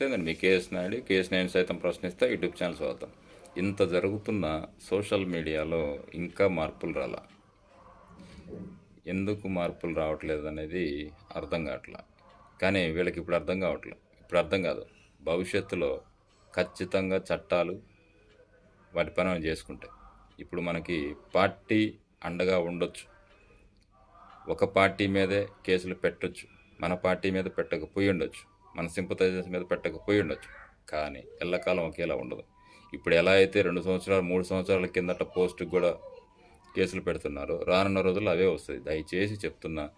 నేను మీ KS Naidu KS Naidu సైతం ప్రశ్నిస్తే యూట్యూబ్ ఛానల్ స్వాగతం. ఇంత జరుగుతున్న సోషల్ మీడియాలో ఇంకా మార్పులు రాలా? ఎందుకు మార్పులు రావట్లేదు అనేది అర్థం కావట్లా? కానీ వీళ్ళకి ఇప్పుడు అర్థం కావట్లేదు ఇప్పుడు అర్థం కాదు. భవిష్యత్తులో ఖచ్చితంగా చట్టాలు వాటి పని చేసుకుంటాయి ఇప్పుడు మనకి పార్టీ అండగా ఉండొచ్చు. ఒక పార్టీ మీదే కేసులు పెట్టొచ్చు. మన పార్టీ మీద పెట్టకపోయి ఉండొచ్చు. మన సింపతైజర్స్ మీద పెట్టకపోయి ఉండొచ్చు. కానీ ఎల్లకాలం ఒకేలా ఉండదు. ఇప్పుడు ఎలా అయితే రెండు సంవత్సరాలు మూడు సంవత్సరాల కిందట పోస్ట్కి కూడా కేసులు పెడుతున్నారు రానున్న రోజుల్లో అవే వస్తుంది దయచేసి చెప్తున్నా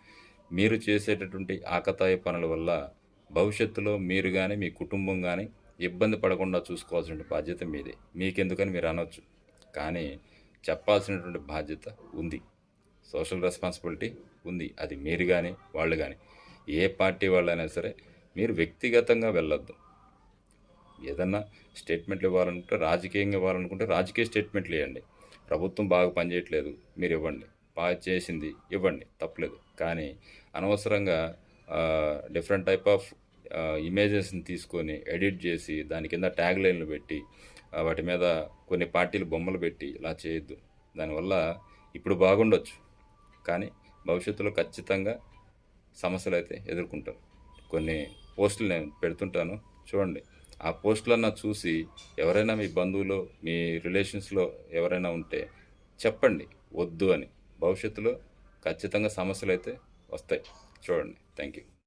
మీరు చేసేటటువంటి ఆకతాయి పనుల వల్ల భవిష్యత్తులో మీరు కానీ మీ కుటుంబం కానీ ఇబ్బంది పడకుండా చూసుకోవాల్సిన బాధ్యత మీదే. మీకెందుకని మీరు అనొచ్చు. కానీ చెప్పాల్సినటువంటి బాధ్యత ఉంది. సోషల్ రెస్పాన్సిబిలిటీ ఉంది. అది మీరు కానీ వాళ్ళు కానీ ఏ పార్టీ వాళ్ళైనా సరే మీరు వ్యక్తిగతంగా వెళ్ళొద్దు. ఏదన్నా స్టేట్మెంట్లు ఇవ్వాలనుకుంటే రాజకీయంగా ఇవ్వాలనుకుంటే రాజకీయ స్టేట్మెంట్లు ఇవ్వండి. ప్రభుత్వం బాగా పనిచేయట్లేదు మీరు ఇవ్వండి. బాగా చేసింది ఇవ్వండి తప్పలేదు. కానీ అనవసరంగా డిఫరెంట్ టైప్ ఆఫ్ ఇమేజెస్ని తీసుకొని ఎడిట్ చేసి దాని కింద ట్యాగ్ లైన్లు పెట్టి వాటి మీద కొన్ని పార్టీలు బొమ్మలు పెట్టి ఇలా చేయొద్దు. దానివల్ల ఇప్పుడు బాగుండొచ్చు. కానీ భవిష్యత్తులో ఖచ్చితంగా సమస్యలు అయితే ఎదుర్కొంటారు. కొన్ని పోస్టులు నేను పెడుతుంటాను. చూడండి ఆ పోస్టులన్నా చూసి ఎవరైనా మీ బంధువులు మీ రిలేషన్స్లో ఎవరైనా ఉంటే చెప్పండి. వద్దు అని. భవిష్యత్తులో ఖచ్చితంగా సమస్యలు అయితే వస్తాయి. చూడండి. Thank you